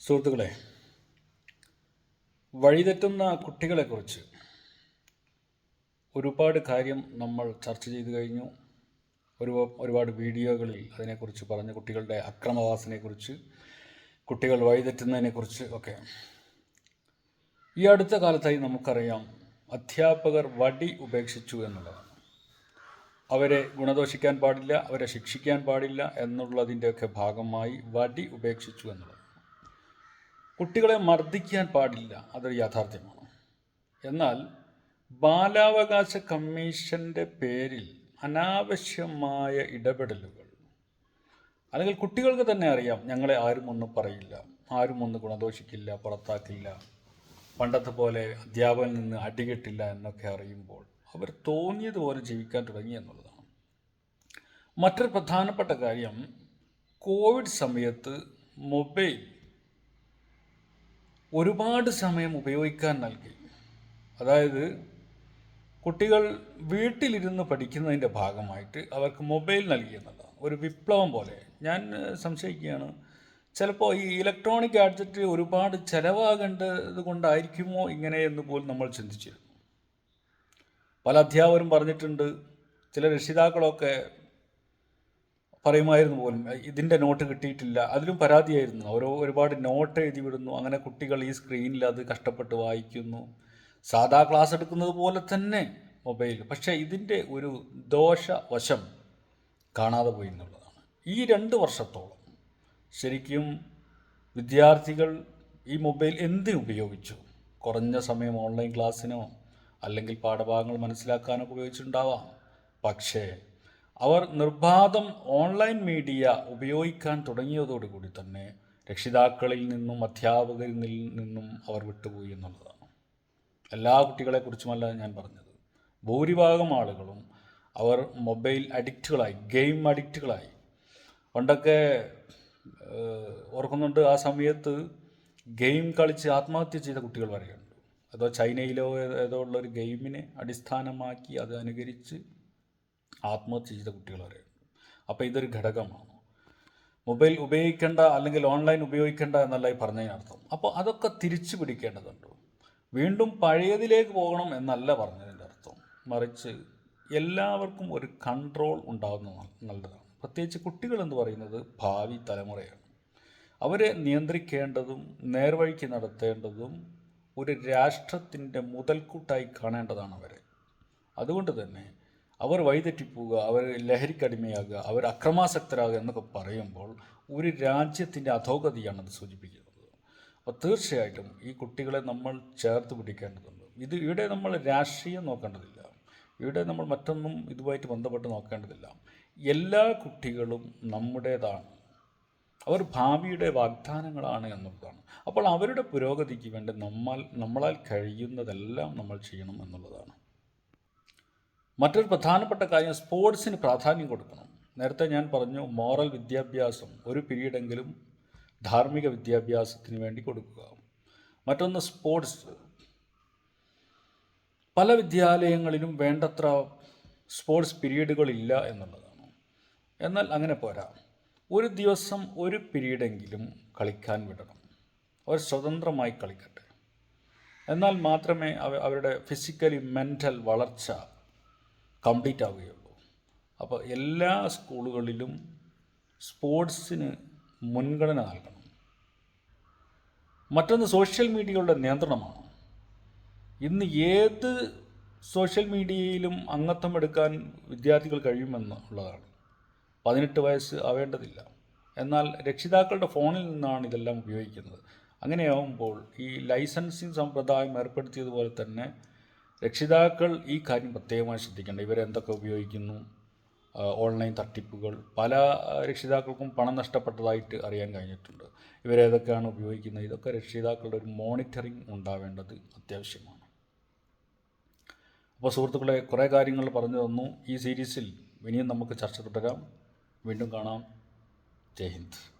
സുഹൃത്തുക്കളെ വഴിതെറ്റുന്ന കുട്ടികളെക്കുറിച്ച് ഒരുപാട് കാര്യം നമ്മൾ ചർച്ച ചെയ്തു കഴിഞ്ഞു. ഒരു ഒരുപാട് വീഡിയോകളിൽ അതിനെക്കുറിച്ച് പറഞ്ഞു കുട്ടികളുടെ അക്രമവാസനയെക്കുറിച്ച് കുട്ടികൾ വഴിതെറ്റുന്നതിനെക്കുറിച്ച് ഒക്കെ. ഈ അടുത്ത കാലത്തായി നമുക്കറിയാം അധ്യാപകർ വടി ഉപേക്ഷിച്ചു എന്നുള്ളതാണ്. അവരെ ഗുണദോഷിക്കാൻ പാടില്ല അവരെ ശിക്ഷിക്കാൻ പാടില്ല എന്നുള്ളതിന്റെയൊക്കെ ഭാഗമായി വടി ഉപേക്ഷിച്ചു എന്നുള്ളത്. കുട്ടികളെ മർദ്ദിക്കാൻ പാടില്ല അതൊരു യാഥാർത്ഥ്യമാണ്. എന്നാൽ ബാലാവകാശ കമ്മീഷന്റെ പേരിൽ അനാവശ്യമായ ഇടപെടലുകൾ അല്ലെങ്കിൽ കുട്ടികൾക്ക് തന്നെ അറിയാം ഞങ്ങളെ ആരും ഒന്നും പറയില്ല ആരും ഒന്ന് ഗുണദോഷിക്കില്ല പുറത്താക്കില്ല പണ്ടത്തെ പോലെ അധ്യാപകനിൽ നിന്ന് അടികിട്ടില്ല എന്നൊക്കെ അറിയുമ്പോൾ അവർ തോന്നിയതുപോലെ ജീവിക്കാൻ തുടങ്ങി എന്നുള്ളതാണ്. മറ്റൊരു പ്രധാനപ്പെട്ട കാര്യം കോവിഡ് സമയത്ത് മൊബൈൽ ഒരുപാട് സമയം ഉപയോഗിക്കാൻ നൽകി. അതായത് കുട്ടികൾ വീട്ടിലിരുന്ന് പഠിക്കുന്നതിന്റെ ഭാഗമായിട്ട് അവർക്ക് മൊബൈൽ നൽകി എന്നുള്ളതാണ് ഒരു വിപ്ലവം പോലെ. ഞാൻ സംശയിക്കുകയാണ്. ചിലപ്പോൾ ഈ ഇലക്ട്രോണിക് ഗാഡ്ജറ്റ് ഒരുപാട് ചിലവാകേണ്ടത് കൊണ്ടായിരിക്കുമോ ഇങ്ങനെ എന്ന് പോലും നമ്മൾ ചിന്തിച്ചിരുന്നു. പല അധ്യാപകരും പറഞ്ഞിട്ടുണ്ട് ചില രക്ഷിതാക്കളൊക്കെ പറയുമായിരുന്നു പോലും ഇതിന്റെ നോട്ട് കിട്ടിയിട്ടില്ല. അതിലും പരാതിയായിരുന്നു. ഓരോ ഒരുപാട് നോട്ട് എഴുതി വിടുന്നു. അങ്ങനെ കുട്ടികൾ ഈ സ്ക്രീനിൽ അത് കഷ്ടപ്പെട്ട് വായിക്കുന്നു. സാധാ ക്ലാസ് എടുക്കുന്നത് പോലെ തന്നെ മൊബൈൽ. പക്ഷേ ഇതിന്റെ ഒരു ദോഷവശം കാണാതെ പോയി എന്നുള്ളതാണ്. ഈ രണ്ട് വർഷത്തോളം ശരിക്കും വിദ്യാർത്ഥികൾ ഈ മൊബൈൽ എന്തിനു ഉപയോഗിച്ചു? കുറഞ്ഞ സമയം ഓൺലൈൻ ക്ലാസ്സിനോ അല്ലെങ്കിൽ പാഠഭാഗങ്ങൾ മനസ്സിലാക്കാനോ ഉപയോഗിച്ചിട്ടുണ്ടാവാം. പക്ഷേ അവർ നിർബാധം ഓൺലൈൻ മീഡിയ ഉപയോഗിക്കാൻ തുടങ്ങിയതോടുകൂടി തന്നെ രക്ഷിതാക്കളിൽ നിന്നും അധ്യാപകരിൽ നിന്നും അവർ വിട്ടുപോയി എന്നുള്ളതാണ്. എല്ലാ കുട്ടികളെക്കുറിച്ചുമല്ല ഞാൻ പറഞ്ഞത്. ഭൂരിഭാഗം ആളുകളും അവർ മൊബൈൽ അഡിക്റ്റുകളായി ഗെയിം അഡിക്റ്റുകളായി. പണ്ടൊക്കെ ഓർക്കുന്നുണ്ട് ആ സമയത്ത് ഗെയിം കളിച്ച് ആത്മഹത്യ ചെയ്ത കുട്ടികൾ വരെയുണ്ട്. അതോ ചൈനയിലോ ഏതോ- ഉള്ളൊരു ഗെയിമിനെ അടിസ്ഥാനമാക്കി അത് അനുകരിച്ച് ആത്മഹത്യ ചെയ്ത കുട്ടികൾ വരെയുണ്ട് അപ്പോൾ ഇതൊരു ഘടകമാണ്. മൊബൈൽ ഉപയോഗിക്കേണ്ട അല്ലെങ്കിൽ ഓൺലൈൻ ഉപയോഗിക്കേണ്ട എന്നല്ല ഈ പറഞ്ഞതിനർത്ഥം അപ്പോൾ അതൊക്കെ തിരിച്ചു പിടിക്കേണ്ടതുണ്ട്. വീണ്ടും പഴയതിലേക്ക് പോകണം എന്നല്ല പറഞ്ഞതിന്റെ അർത്ഥം. മറിച്ച് എല്ലാവർക്കും ഒരു കൺട്രോൾ ഉണ്ടാകുന്നത് നല്ലതാണ്. പ്രത്യേകിച്ച് കുട്ടികൾ എന്ന് പറയുന്നത് ഭാവി തലമുറയാണ്. അവരെ നിയന്ത്രിക്കേണ്ടതും നേർവഴിക്ക് നടത്തേണ്ടതും ഒരു രാഷ്ട്രത്തിന്റെ മുതൽക്കൂട്ടായി കാണേണ്ടതാണ് അവരെ. അതുകൊണ്ട് തന്നെ അവർ വഴിതെറ്റിപ്പോവുക അവർ ലഹരിക്കടിമയാകുക അവർ അക്രമാസക്തരാകുക എന്നൊക്കെ പറയുമ്പോൾ ഒരു രാജ്യത്തിന്റെ അധോഗതിയാണ് അത് സൂചിപ്പിക്കുന്നത്. അപ്പോൾ തീർച്ചയായിട്ടും ഈ കുട്ടികളെ നമ്മൾ ചേർത്ത് പിടിക്കേണ്ടതുണ്ട്. ഇത് ഇവിടെ നമ്മൾ രാഷ്ട്രീയം നോക്കേണ്ടതില്ല. ഇവിടെ നമ്മൾ മറ്റൊന്നും ഇതുമായിട്ട് ബന്ധപ്പെട്ട് നോക്കേണ്ടതില്ല. എല്ലാ കുട്ടികളും നമ്മുടേതാണ്. അവർ ഭാവിയുടെ വാഗ്ദാനങ്ങളാണ് എന്നുള്ളതാണ്. അപ്പോൾ അവരുടെ പുരോഗതിക്ക് വേണ്ടി നമ്മൾ നമ്മളാൽ കഴിയുന്നതെല്ലാം നമ്മൾ ചെയ്യണം എന്നുള്ളതാണ്. മറ്റൊരു പ്രധാനപ്പെട്ട കാര്യം സ്പോർട്സിന് പ്രാധാന്യം കൊടുക്കണം. നേരത്തെ ഞാൻ പറഞ്ഞു മോറൽ വിദ്യാഭ്യാസം ഒരു പീരീഡെങ്കിലും ധാർമ്മിക വിദ്യാഭ്യാസത്തിന് വേണ്ടി കൊടുക്കുക. മറ്റൊന്ന് സ്പോർട്സ്. പല വിദ്യാലയങ്ങളിലും വേണ്ടത്ര സ്പോർട്സ് പീരീഡുകളില്ല എന്നുള്ളതാണ്. എന്നാൽ അങ്ങനെ പോരാ. ഒരു ദിവസം ഒരു പീരീഡെങ്കിലും കളിക്കാൻ വിടണം. അവർ സ്വതന്ത്രമായി കളിക്കട്ടെ. എന്നാൽ മാത്രമേ അവ അവരുടെ ഫിസിക്കലി മെന്റൽ വളർച്ച കംപ്ലീറ്റ് ആവുകയുള്ളൂ അപ്പോൾ എല്ലാ സ്കൂളുകളിലും സ്പോർട്സിന് മുൻഗണന നൽകണം. മറ്റൊന്ന് സോഷ്യൽ മീഡിയയുടെ നിയന്ത്രണമാണ്. ഇന്ന് ഏത് സോഷ്യൽ മീഡിയയിലും അംഗത്വം എടുക്കാൻ വിദ്യാർത്ഥികൾ കഴിയുമെന്ന് ഉള്ളതാണ് പതിനെട്ട് വയസ്സ് ആവേണ്ടതില്ല. എന്നാൽ രക്ഷിതാക്കളുടെ ഫോണിൽ നിന്നാണ് ഇതെല്ലാം ഉപയോഗിക്കുന്നത്. അങ്ങനെയാവുമ്പോൾ ഈ ലൈസൻസിങ് സമ്പ്രദായം ഏർപ്പെടുത്തിയതുപോലെ തന്നെ രക്ഷിതാക്കൾ ഈ കാര്യം പ്രത്യേകമായി ശ്രദ്ധിക്കേണ്ട. ഇവരെന്തൊക്കെ ഉപയോഗിക്കുന്നു? ഓൺലൈൻ തട്ടിപ്പുകൾ. പല രക്ഷിതാക്കൾക്കും പണം നഷ്ടപ്പെട്ടതായിട്ട് അറിയാൻ കഴിഞ്ഞിട്ടുണ്ട്. ഇവരേതൊക്കെയാണ് ഉപയോഗിക്കുന്നത്? ഇതൊക്കെ രക്ഷിതാക്കളുടെ ഒരു മോണിറ്ററിംഗ് ഉണ്ടാവേണ്ടത് അത്യാവശ്യമാണ്. അപ്പോൾ സുഹൃത്തുക്കളെ കുറേ കാര്യങ്ങൾ പറഞ്ഞു തന്നു. ഈ സീരീസിൽ ഇനിയും നമുക്ക് ചർച്ച തുടരാം. വീണ്ടും കാണാം. ജയ് ഹിന്ദ്.